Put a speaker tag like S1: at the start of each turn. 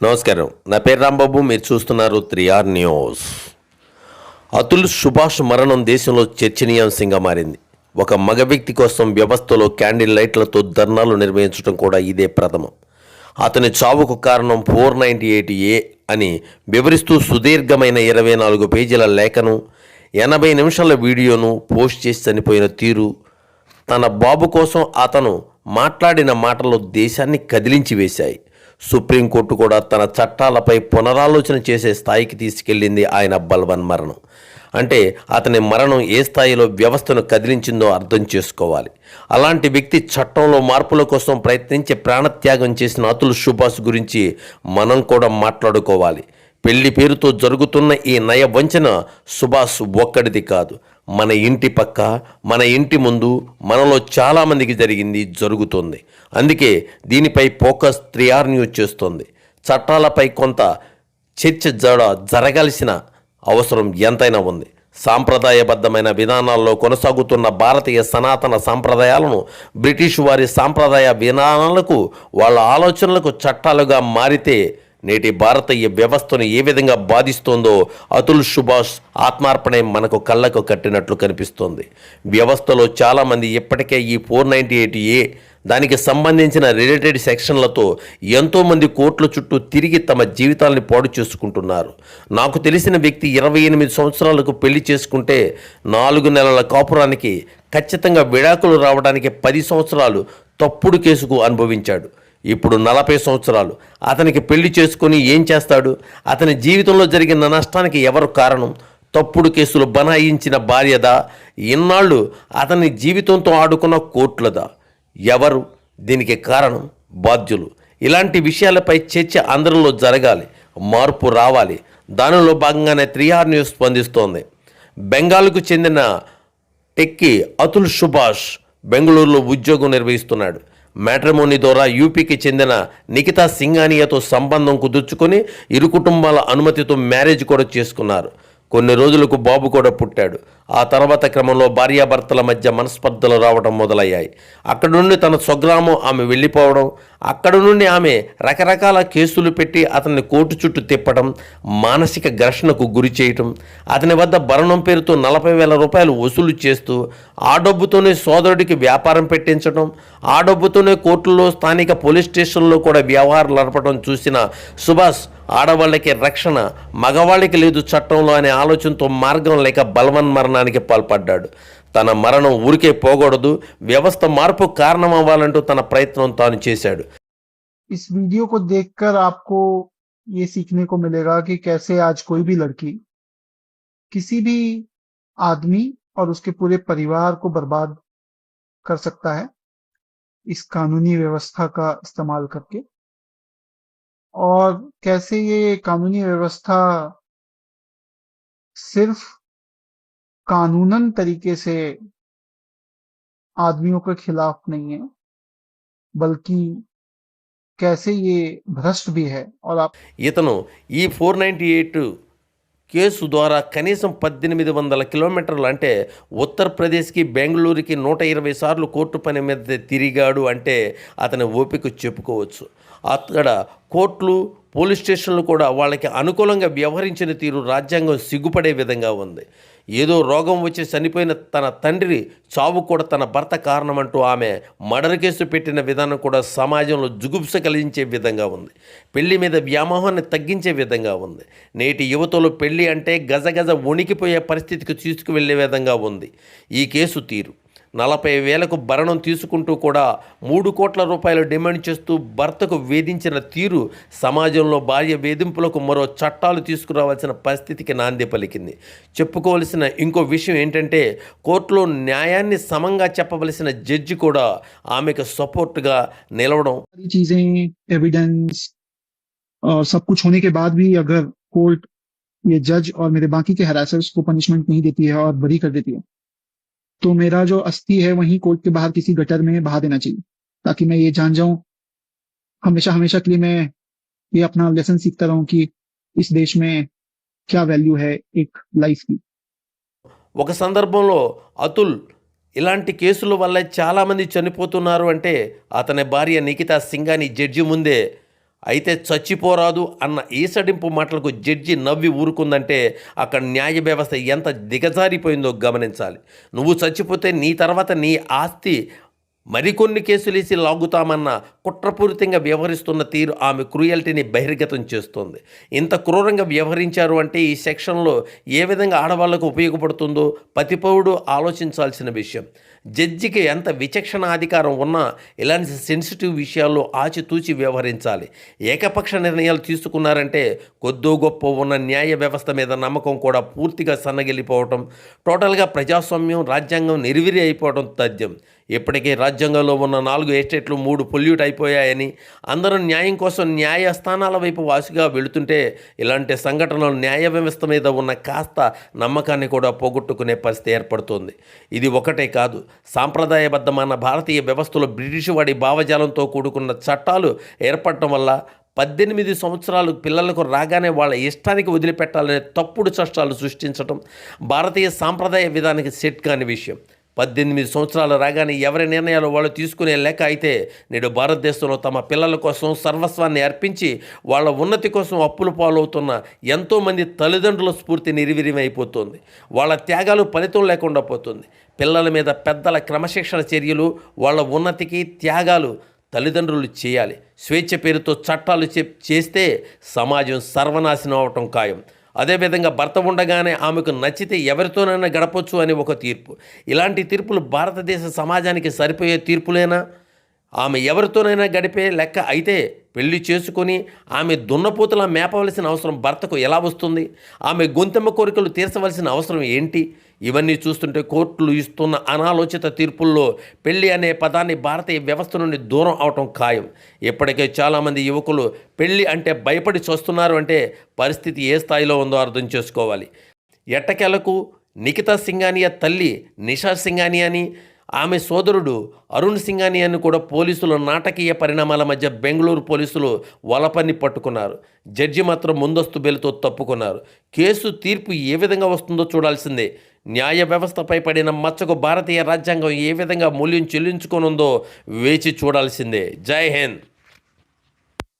S1: నమస్కారం. నా పేరు రాంబాబు మీరు చూస్తున్నారు త్రిఆర్ న్యూస్. అతుల్ సుభాష్ మరణం దేశంలో చర్చనీయాంశంగా మారింది. ఒక మగ వ్యక్తి కోసం వ్యవస్థలో క్యాండిల్ లైట్లతో ధర్నాలు నిర్వహించడం కూడా ఇదే ప్రథమం. అతని చావుకు కారణం ఫోర్ నైంటీ ఎయిట్ ఏ అని వివరిస్తూ సుదీర్ఘమైన ఇరవై నాలుగు పేజీల లేఖను ఎనభై నిమిషాల వీడియోను పోస్ట్ చేసి చనిపోయిన తీరు తన బాబు కోసం అతను మాట్లాడిన మాటలు దేశాన్ని కదిలించి వేశాయి. సుప్రీంకోర్టు కూడా తన చట్టాలపై పునరాలోచన చేసే స్థాయికి తీసుకెళ్ళింది ఆయన బల్వన్ మరణం. అంటే అతని మరణం ఏ స్థాయిలో వ్యవస్థను కదిలించిందో అర్థం చేసుకోవాలి. అలాంటి వ్యక్తి చట్టంలో మార్పుల కోసం ప్రయత్నించి ప్రాణత్యాగం చేసిన అతుల్ సుభాష్ గురించి మనం కూడా మాట్లాడుకోవాలి. పెళ్ళి పేరుతో జరుగుతున్న ఈ నయ వంచన సుభాష్ ఒక్కడిది కాదు. మన ఇంటి పక్క మన ఇంటి ముందు మనలో చాలామందికి జరిగింది జరుగుతుంది. అందుకే దీనిపై ఫోకస్ త్రిఆర్ న్యూస్ చేస్తుంది. చట్టాలపై కొంత చర్చ జడ జరగాల్సిన అవసరం ఎంతైనా ఉంది. సాంప్రదాయబద్ధమైన విధానాల్లో కొనసాగుతున్న భారతీయ సనాతన సాంప్రదాయాలను బ్రిటిష్ వారి సాంప్రదాయ విధానాలకు వాళ్ళ ఆలోచనలకు చట్టాలుగా మారితే నేటి భారతీయ వ్యవస్థను ఏ విధంగా బాధిస్తోందో అతుల్ సుభాష్ ఆత్మార్పణే మనకు కళ్ళకు కట్టినట్లు కనిపిస్తోంది. వ్యవస్థలో చాలామంది ఇప్పటికే ఈ ఫోర్ నైంటీ ఎయిట్ ఏ దానికి సంబంధించిన రిలేటెడ్ సెక్షన్లతో ఎంతోమంది కోట్ల చుట్టూ తిరిగి తమ జీవితాల్ని పాడు చేసుకుంటున్నారు. నాకు తెలిసిన వ్యక్తి ఇరవై ఎనిమిది సంవత్సరాలకు పెళ్ళి చేసుకుంటే నాలుగు నెలల కాపురానికి ఖచ్చితంగా విడాకులు రావడానికి పది సంవత్సరాలు తప్పుడు కేసుకు అనుభవించాడు. ఇప్పుడు నలభై సంవత్సరాలు. అతనికి పెళ్ళి చేసుకొని ఏం చేస్తాడు? అతని జీవితంలో జరిగిన నష్టానికి ఎవరు కారణం? తప్పుడు కేసులు బనాయించిన భార్యదా? ఇన్నాళ్ళు అతని జీవితంతో ఆడుకున్న కోట్లదా? ఎవరు? దీనికి కారణం బాధ్యులు. ఇలాంటి విషయాలపై చర్చ అందరిలో జరగాలి. మార్పు రావాలి. దానిలో భాగంగానే త్రిహార్ న్యూస్ స్పందిస్తోంది. బెంగాల్కు చెందిన టెక్కి అతుల్ సుభాష్ బెంగళూరులో ఉద్యోగం నిర్వహిస్తున్నాడు. మ్యాట్రిమోనీ ద్వారా యూపీకి చెందిన నిఖితా సింగానియాతో సంబంధం కుదుర్చుకొని ఇరు కుటుంబాల అనుమతితో మ్యారేజ్ కూడా చేసుకున్నారు. కొన్ని రోజులకు బాబు కూడా పుట్టాడు. ఆ తర్వాత క్రమంలో భార్యాభర్తల మధ్య మనస్పర్ధలు రావడం మొదలయ్యాయి. అక్కడి నుండి తన స్వగ్రామం ఆమె వెళ్ళిపోవడం అక్కడి నుండి ఆమె రకరకాల కేసులు పెట్టి అతన్ని కోర్టు చుట్టూ తిప్పడం మానసిక ఘర్షణకు గురి చేయటం అతని వద్ద భరణం పేరుతో నలభై వేల రూపాయలు వసూలు చేస్తూ ఆ డబ్బుతోనే సోదరుడికి వ్యాపారం పెట్టించడం ఆ డబ్బుతోనే కోర్టులో స్థానిక పోలీస్ స్టేషన్లో కూడా వ్యవహారాలు నడపడం చూసిన సుభాష్ ఆడవాళ్ళకి రక్షణ మగవాళ్ళకి లేదు చట్టంలో అనే ఆలోచనతో మార్గం లేక బలవన్ మరణానికి పాల్పడ్డాడు తన మరణం ఊరికే పోకూడదు వ్యవస్థ మార్పు కారణం అవ్వాలంటూ తన ప్రయత్నం తాను చేశాడు
S2: इस वीडियो को देखकर आपको ये सीखने को मिलेगा कि कैसे आज कोई भी लड़की किसी भी आदमी और उसके पूरे परिवार को बर्बाद कर सकता है इस कानूनी व्यवस्था का इस्तेमाल करके और कैसे ये कानूनी व्यवस्था सिर्फ कानूनन तरीके से आदमियों के खिलाफ नहीं है बल्कि कैसे ये भ्रष्ट भी है और आप
S1: ఇతను ఈ ఫోర్ నైంటీ ఎయిట్ కేసు ద్వారా కనీసం పద్దెనిమిది వందల కిలోమీటర్లు అంటే ఉత్తరప్రదేశ్కి బెంగళూరుకి నూట ఇరవై సార్లు కోర్టు పని మీద తిరిగాడు అంటే అతని ఓపిక చెప్పుకోవచ్చు అక్కడ కోర్టులు పోలీస్ స్టేషన్లు కూడా వాళ్ళకి అనుకూలంగా వ్యవహరించిన తీరు రాజ్యాంగం సిగ్గుపడే విధంగా ఉంది ఏదో రోగం వచ్చి చనిపోయిన తన తండ్రి చావు కూడా తన భర్త కారణమంటూ ఆమె మర్డర్ కేసు పెట్టిన విధానం కూడా సమాజంలో జుగుప్స కలిగించే విధంగా ఉంది. పెళ్ళి మీద వ్యామోహాన్ని తగ్గించే విధంగా ఉంది. నేటి యువతలో పెళ్ళి అంటే గజగజ వణికిపోయే పరిస్థితికి తీసుకువెళ్ళే విధంగా ఉంది. ఈ కేసు తీరు. నలభై వేలకు భరణం తీసుకుంటూ కూడా మూడు కోట్ల రూపాయలు డిమాండ్ చేస్తూ భర్తకు వేధించిన తీరు సమాజంలో భార్య వేధింపులకు మరో చట్టాలు తీసుకురావాల్సిన పరిస్థితికి నాంది పలికింది చెప్పుకోవలసిన ఇంకో విషయం ఏంటంటే కోర్టులో న్యాయాన్ని సమంగా చెప్పవలసిన జడ్జి కూడా ఆమెకు సపోర్ట్గా నిలవడం
S2: सारी चीजें एविडेंस और सब कुछ होने के बाद भी अगर कोर्ट ये जज और मेरे बाकी के हरासर्स को पनिशमेंट नहीं देती है और बरी कर देती है तो मेरा जो अस्थि है वहीं कोर्ट के बाहर किसी गटर में बहा देना चाहिए ताकि मैं ये जान जाऊं हमेशा हमेशा के लिए मैं ये अपना लेसन सीखता रहूं कि इस देश में क्या वैल्यू है एक लाइफ की
S1: ఒక సందర్భంలో అతుల్ ఇలాంటి కేసుల వల్ల చాలామంది చనిపోతున్నారు అంటే అతని భార్య నిఖితా సింగాని జడ్జి ముందే అయితే చచ్చిపోరాదు అన్న ఈసడింపు మాటలకు జడ్జి నవ్వి ఊరుకుందంటే అక్కడ న్యాయ వ్యవస్థ ఎంత దిగజారిపోయిందో గమనించాలి. నువ్వు చచ్చిపోతే నీ తర్వాత నీ ఆస్తి మరికొన్ని కేసులేసి లాగుతామన్న కుట్రపూరితంగా వ్యవహరిస్తున్న తీరు ఆమె క్రూయల్టీని బహిర్గతం చేస్తోంది. ఇంత క్రూరంగా వ్యవహరించారు అంటే ఈ సెక్షన్లో ఏ విధంగా ఆడవాళ్ళకు ఉపయోగపడుతుందో పతిపౌడు ఆలోచించాల్సిన విషయం. జడ్జికి ఎంత విచక్షణ అధికారం ఉన్నా ఇలాంటి సెన్సిటివ్ విషయాల్లో ఆచితూచి వ్యవహరించాలి. ఏకపక్ష నిర్ణయాలు తీసుకున్నారంటే కొద్దో గొప్ప ఉన్న న్యాయ వ్యవస్థ మీద నమ్మకం కూడా పూర్తిగా సన్నగిల్లిపోవటం టోటల్గా ప్రజాస్వామ్యం రాజ్యాంగం నిర్విరి అయిపోవడం తథ్యం. ఇప్పటికే రాజ్యాంగంలో ఉన్న నాలుగు ఎస్టేట్లు మూడు పొల్యూట్ అయిపోయాయని అందరూ న్యాయం కోసం న్యాయస్థానాల వైపు వాసిగా వెళుతుంటే ఇలాంటి సంఘటనలు న్యాయ వ్యవస్థ మీద ఉన్న కాస్త నమ్మకాన్ని కూడా పోగొట్టుకునే పరిస్థితి ఏర్పడుతుంది. ఇది ఒకటే కాదు సాంప్రదాయబద్ధమైన భారతీయ వ్యవస్థలో బ్రిటిష్ వాడి భావజాలంతో కూడుకున్న చట్టాలు ఏర్పడటం వల్ల పద్దెనిమిది సంవత్సరాలు పిల్లలకు రాగానే వాళ్ళ ఇష్టానికి వదిలిపెట్టాలనే తప్పుడు చట్టాలు సృష్టించటం భారతీయ సాంప్రదాయ విధానానికి సెట్ కాని విషయం. పద్దెనిమిది సంవత్సరాలు రాగానే ఎవరి నిర్ణయాలు వాళ్ళు తీసుకునే లెక్క అయితే నేడు భారతదేశంలో తమ పిల్లల కోసం సర్వస్వాన్ని అర్పించి వాళ్ళ ఉన్నతి కోసం అప్పులు పాలవుతున్న ఎంతోమంది తల్లిదండ్రుల స్ఫూర్తి నిర్వీర్యమైపోతుంది. వాళ్ళ త్యాగాలు ఫలితం లేకుండా పోతుంది. పిల్లల మీద పెద్దల క్రమశిక్షణ చర్యలు వాళ్ళ ఉన్నతికి త్యాగాలు తల్లిదండ్రులు చేయాలి. స్వేచ్ఛ పేరుతో చట్టాలు చెప్ చేస్తే సమాజం సర్వనాశనం అవటం ఖాయం. అదేవిధంగా భర్త ఉండగానే ఆమెకు నచ్చితే ఎవరితోనైనా గడపొచ్చు అని ఒక తీర్పు. ఇలాంటి తీర్పులు భారతదేశ సమాజానికి సరిపోయే తీర్పులేనా? ఆమె ఎవరితోనైనా గడిపే లెక్క అయితే పెళ్ళి చేసుకొని ఆమె దున్నపోతులా మేపవలసిన అవసరం భర్తకు ఎలా వస్తుంది? ఆమె గొంతెమ్మ కోరికలు తీర్చవలసిన అవసరం ఏంటి? ఇవన్నీ చూస్తుంటే కోర్టులు ఇస్తున్న అనాలోచిత తీర్పుల్లో పెళ్ళి అనే పదాన్ని భారతీయ వ్యవస్థ నుండి దూరం అవటం ఖాయం. ఇప్పటికే చాలామంది యువకులు పెళ్ళి అంటే భయపడి చూస్తున్నారు అంటే పరిస్థితి ఏ స్థాయిలో ఉందో అర్థం చేసుకోవాలి. ఎట్టకెలకు నిఖితా సింగానియా తల్లి నిషా సింగానియాని ఆమె సోదరుడు అరుణ్ సింగానియాని కూడా పోలీసులు నాటకీయ పరిణామాల మధ్య బెంగళూరు పోలీసులు వలపన్ని పట్టుకున్నారు. జడ్జి మాత్రం ముందస్తు బెల్తో తప్పుకున్నారు. కేసు తీర్పు ఏ విధంగా వస్తుందో చూడాల్సిందే. న్యాయ వ్యవస్థపై పడిన మచ్చకు భారతీయ రాజ్యాంగం ఏ విధంగా మూల్యం చెల్లించుకోనుందో వేచి చూడాల్సిందే. జై హింద్.